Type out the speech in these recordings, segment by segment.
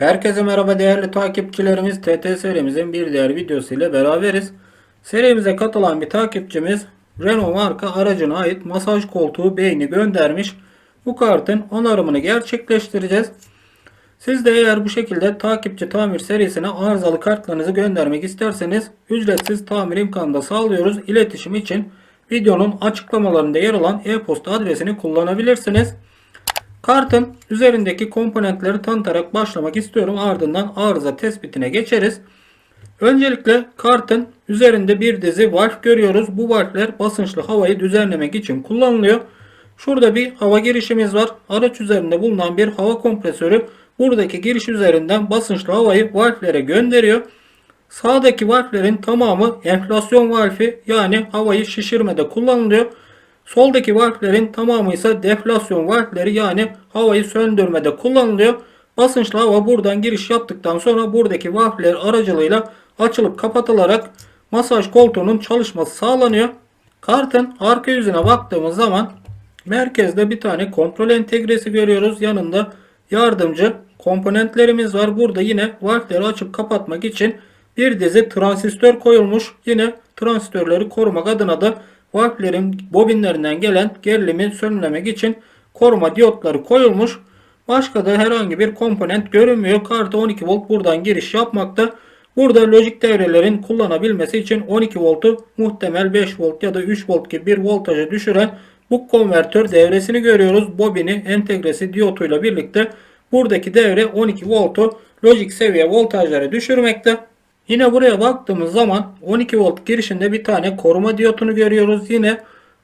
Herkese merhaba değerli takipçilerimiz. TT serimizin bir diğer videosu ile beraberiz. Serimize katılan bir takipçimiz Renault marka aracına ait masaj koltuğu beyni göndermiş. Bu kartın onarımını gerçekleştireceğiz. Siz de eğer bu şekilde takipçi tamir serisine arızalı kartlarınızı göndermek isterseniz ücretsiz tamir imkanı da sağlıyoruz. İletişim için videonun açıklamalarında yer alan e-posta adresini kullanabilirsiniz. Kartın üzerindeki komponentleri tanıtarak başlamak istiyorum. Ardından arıza tespitine geçeriz. Öncelikle kartın üzerinde bir dizi valf görüyoruz. Bu valfler basınçlı havayı düzenlemek için kullanılıyor. Şurada bir hava girişimiz var. Araç üzerinde bulunan bir hava kompresörü buradaki giriş üzerinden basınçlı havayı valflere gönderiyor. Sağdaki valflerin tamamı enflasyon valfi yani havayı şişirmede kullanılıyor. Soldaki valflerin tamamı ise deflasyon valfleri yani havayı söndürmede kullanılıyor. Basınçlı hava buradan giriş yaptıktan sonra buradaki valfler aracılığıyla açılıp kapatılarak masaj koltuğunun çalışması sağlanıyor. Kartın arka yüzüne baktığımız zaman merkezde bir tane kontrol entegresi görüyoruz. Yanında yardımcı komponentlerimiz var. Burada yine valfleri açıp kapatmak için bir dizi transistör koyulmuş. Yine transistörleri korumak adına da valflerin bobinlerinden gelen gerilimi sönümlemek için koruma diyotları koyulmuş. Başka da herhangi bir komponent görünmüyor. Kartı 12 volt buradan giriş yapmakta. Burada lojik devrelerin kullanabilmesi için 12 voltu muhtemel 5 volt ya da 3 volt gibi bir voltaja düşüren bu konvertör devresini görüyoruz. Bobini entegresi diyotuyla birlikte buradaki devre 12 voltu lojik seviye voltajlara düşürmekte. Yine buraya baktığımız zaman 12 volt girişinde bir tane koruma diyotunu görüyoruz. Yine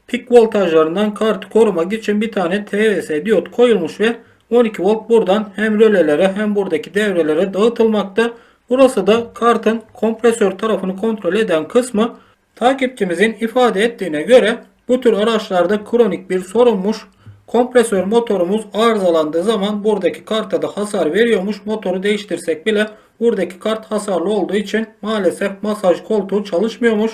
pik voltajlarından kartı korumak için bir tane TVS diyot koyulmuş ve 12 volt buradan hem rölelere hem buradaki devrelere dağıtılmakta. Burası da kartın kompresör tarafını kontrol eden kısmı. Takipçimizin ifade ettiğine göre bu tür araçlarda kronik bir sorunmuş. Kompresör motorumuz arızalandığı zaman buradaki karta da hasar veriyormuş. Motoru değiştirsek bile buradaki kart hasarlı olduğu için maalesef masaj koltuğu çalışmıyormuş.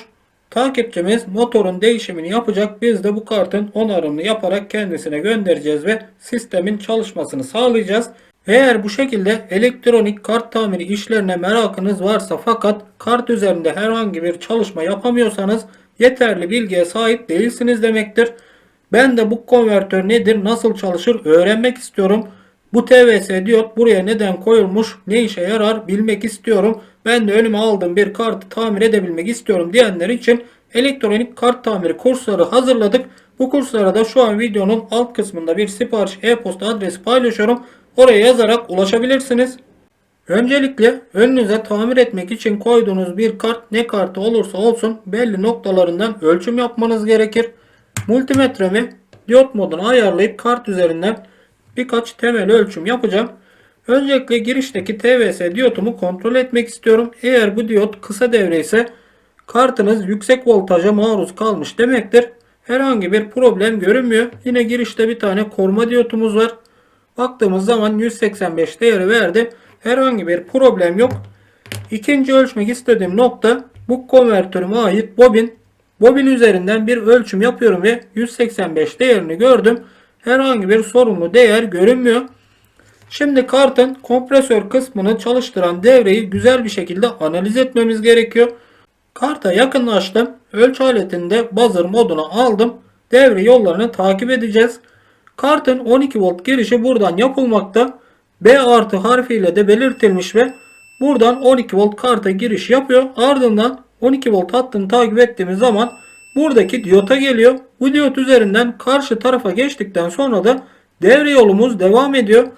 Takipçimiz motorun değişimini yapacak. Biz de bu kartın onarımını yaparak kendisine göndereceğiz ve sistemin çalışmasını sağlayacağız. Eğer bu şekilde elektronik kart tamiri işlerine merakınız varsa fakat kart üzerinde herhangi bir çalışma yapamıyorsanız yeterli bilgiye sahip değilsiniz demektir. Ben de bu konvertör nedir, nasıl çalışır öğrenmek istiyorum. Bu TVS diyot buraya neden koyulmuş, ne işe yarar bilmek istiyorum. Ben de önüme aldığım bir kartı tamir edebilmek istiyorum diyenler için elektronik kart tamiri kursları hazırladık. Bu kurslara da şu an videonun alt kısmında bir sipariş e-posta adresi paylaşıyorum. Oraya yazarak ulaşabilirsiniz. Öncelikle önünüze tamir etmek için koyduğunuz bir kart ne kartı olursa olsun belli noktalarından ölçüm yapmanız gerekir. Multimetremi diyot moduna ayarlayıp kart üzerinden birkaç temel ölçüm yapacağım. Öncelikle girişteki TVS diyotumu kontrol etmek istiyorum. Eğer bu diyot kısa devre ise kartınız yüksek voltaja maruz kalmış demektir. Herhangi bir problem görünmüyor. Yine girişte bir tane koruma diyotumuz var. Baktığımız zaman 185 değeri verdi. Herhangi bir problem yok. İkinci ölçmek istediğim nokta bu konvertörüme ait bobin. Bobin üzerinden bir ölçüm yapıyorum ve 185 değerini gördüm. Herhangi bir sorunlu değer görünmüyor. Şimdi kartın kompresör kısmını çalıştıran devreyi güzel bir şekilde analiz etmemiz gerekiyor. Karta yakınlaştım. Ölçü aletinde buzzer moduna aldım. Devre yollarını takip edeceğiz. Kartın 12 volt girişi buradan yapılmakta. B artı harfiyle de belirtilmiş ve buradan 12 volt karta giriş yapıyor. Ardından 12 volt hattını takip ettiğimiz zaman buradaki diyota geliyor. Bu diyot üzerinden karşı tarafa geçtikten sonra da devre yolumuz devam ediyor.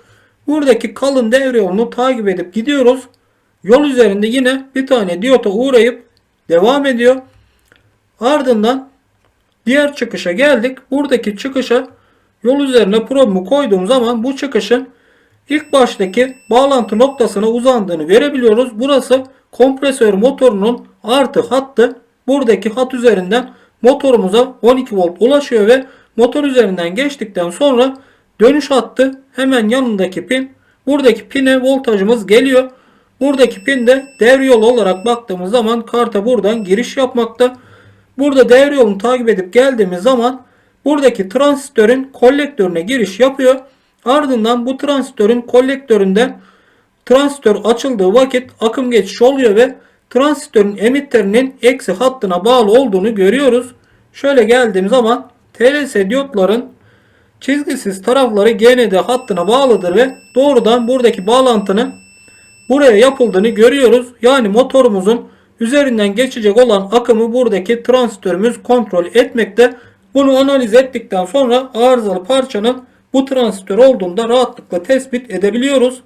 Buradaki kalın devre yolunu takip edip gidiyoruz. Yol üzerinde yine bir tane diyota uğrayıp devam ediyor. Ardından diğer çıkışa geldik. Buradaki çıkışa yol üzerine probamı koyduğum zaman bu çıkışın ilk baştaki bağlantı noktasına uzandığını görebiliyoruz. Burası kompresör motorunun artı hattı. Buradaki hat üzerinden motorumuza 12 volt ulaşıyor ve motor üzerinden geçtikten sonra dönüş hattı hemen yanındaki pin. Buradaki pine voltajımız geliyor. Buradaki pin de devre yolu olarak baktığımız zaman karta buradan giriş yapmakta. Burada devre yolunu takip edip geldiğimiz zaman buradaki transistörün kolektörüne giriş yapıyor. Ardından bu transistörün kolektöründen transistör açıldığı vakit akım geçişi oluyor ve transistörün emitterinin eksi hattına bağlı olduğunu görüyoruz. Şöyle geldiğim zaman TLS diyotların çizgisiz tarafları GND hattına bağlıdır ve doğrudan buradaki bağlantının buraya yapıldığını görüyoruz. Yani motorumuzun üzerinden geçecek olan akımı buradaki transistörümüz kontrol etmekte. Bunu analiz ettikten sonra arızalı parçanın bu transistör olduğunda rahatlıkla tespit edebiliyoruz.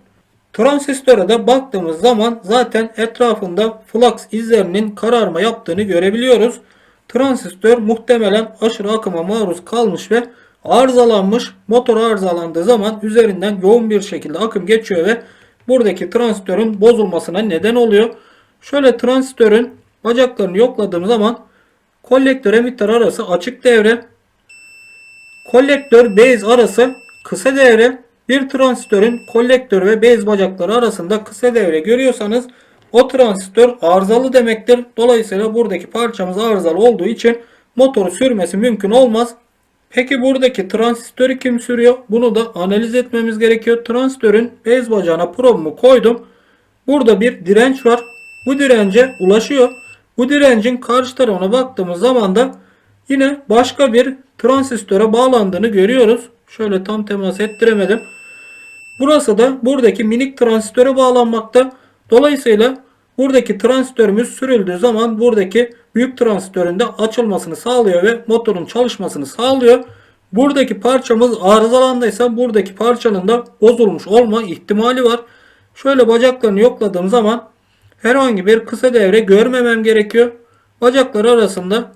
Transistöre de baktığımız zaman zaten etrafında flux izlerinin kararma yaptığını görebiliyoruz. Transistör muhtemelen aşırı akıma maruz kalmış ve arızalanmış. Motor arızalandığı zaman üzerinden yoğun bir şekilde akım geçiyor ve buradaki transistörün bozulmasına neden oluyor. Şöyle transistörün bacaklarını yokladığım zaman kolektör emitter arası açık devre, kolektör base arası kısa devre, bir transistörün kolektör ve base bacakları arasında kısa devre görüyorsanız o transistör arızalı demektir. Dolayısıyla buradaki parçamız arızalı olduğu için motoru sürmesi mümkün olmaz. Peki buradaki transistörü kim sürüyor? Bunu da analiz etmemiz gerekiyor. Transistörün base bacağına probumu koydum. Burada bir direnç var. Bu dirence ulaşıyor. Bu direncin karşı tarafına baktığımız zaman da yine başka bir transistöre bağlandığını görüyoruz. Şöyle tam temas ettiremedim. Burası da buradaki minik transistöre bağlanmakta. Dolayısıyla buradaki transistörümüz sürüldüğü zaman buradaki büyük transistörün de açılmasını sağlıyor ve motorun çalışmasını sağlıyor. Buradaki parçamız arızalandıysa buradaki parçanın da bozulmuş olma ihtimali var. Şöyle bacaklarını yokladığım zaman herhangi bir kısa devre görmemem gerekiyor. Bacaklar arasında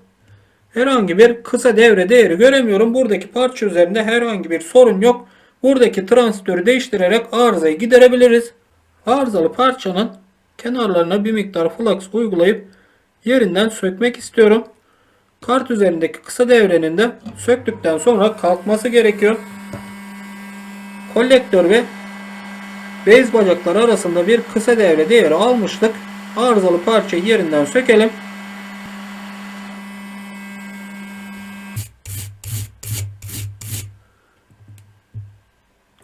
herhangi bir kısa devre değeri göremiyorum. Buradaki parça üzerinde herhangi bir sorun yok. Buradaki transistörü değiştirerek arızayı giderebiliriz. Arızalı parçanın kenarlarına bir miktar flux uygulayıp yerinden sökmek istiyorum. Kart üzerindeki kısa devrenin de söktükten sonra kalkması gerekiyor. Kolektör ve bez bacakları arasında bir kısa devre değeri almıştık. Arızalı parçayı yerinden sökelim.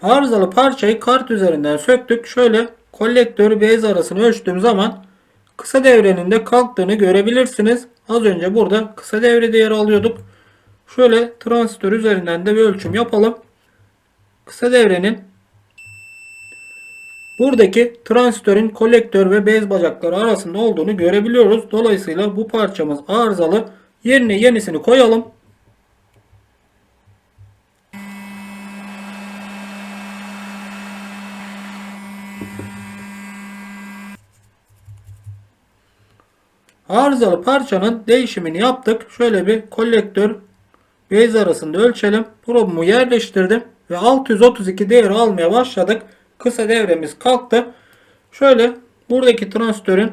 Arızalı parçayı kart üzerinden söktük. Şöyle kolektör bez arasını ölçtüğüm zaman kısa devrenin de kalktığını görebilirsiniz. Az önce burada kısa devre değeri alıyorduk. Şöyle transistör üzerinden de bir ölçüm yapalım. Kısa devrenin buradaki transistörün kolektör ve bez bacakları arasında olduğunu görebiliyoruz. Dolayısıyla bu parçamız arızalı. Yerine yenisini koyalım. Arızalı parçanın değişimini yaptık. Şöyle bir kolektör base arasında ölçelim. Probumu yerleştirdim ve 632 değeri almaya başladık. Kısa devremiz kalktı. Şöyle buradaki transistörün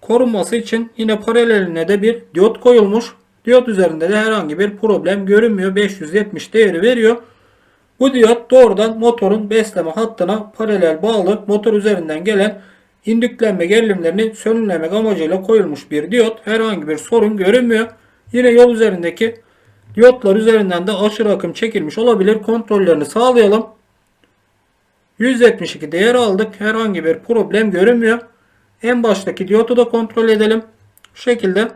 korunması için yine paraleline de bir diyot koyulmuş. Diyot üzerinde de herhangi bir problem görünmüyor. 570 değeri veriyor. Bu diyot doğrudan motorun besleme hattına paralel bağlı. Motor üzerinden gelen indüklenme gerilimlerini sönümlemek amacıyla koyulmuş bir diyot. Herhangi bir sorun görünmüyor. Yine yol üzerindeki diyotlar üzerinden de aşırı akım çekilmiş olabilir. Kontrollerini sağlayalım. 172 değer aldık. Herhangi bir problem görünmüyor. En baştaki diyotu da kontrol edelim. Şu şekilde.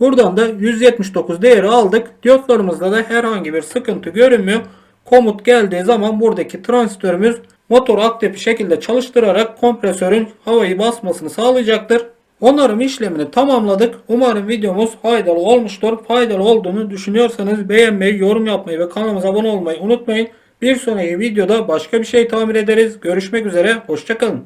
Buradan da 179 değeri aldık. Diyotlarımızda da herhangi bir sıkıntı görünmüyor. Komut geldiği zaman buradaki transistörümüz motoru aktif bir şekilde çalıştırarak kompresörün havayı basmasını sağlayacaktır. Onarım işlemini tamamladık. Umarım videomuz faydalı olmuştur. Faydalı olduğunu düşünüyorsanız beğenmeyi, yorum yapmayı ve kanalımıza abone olmayı unutmayın. Bir sonraki videoda başka bir şey tamir ederiz. Görüşmek üzere. Hoşçakalın.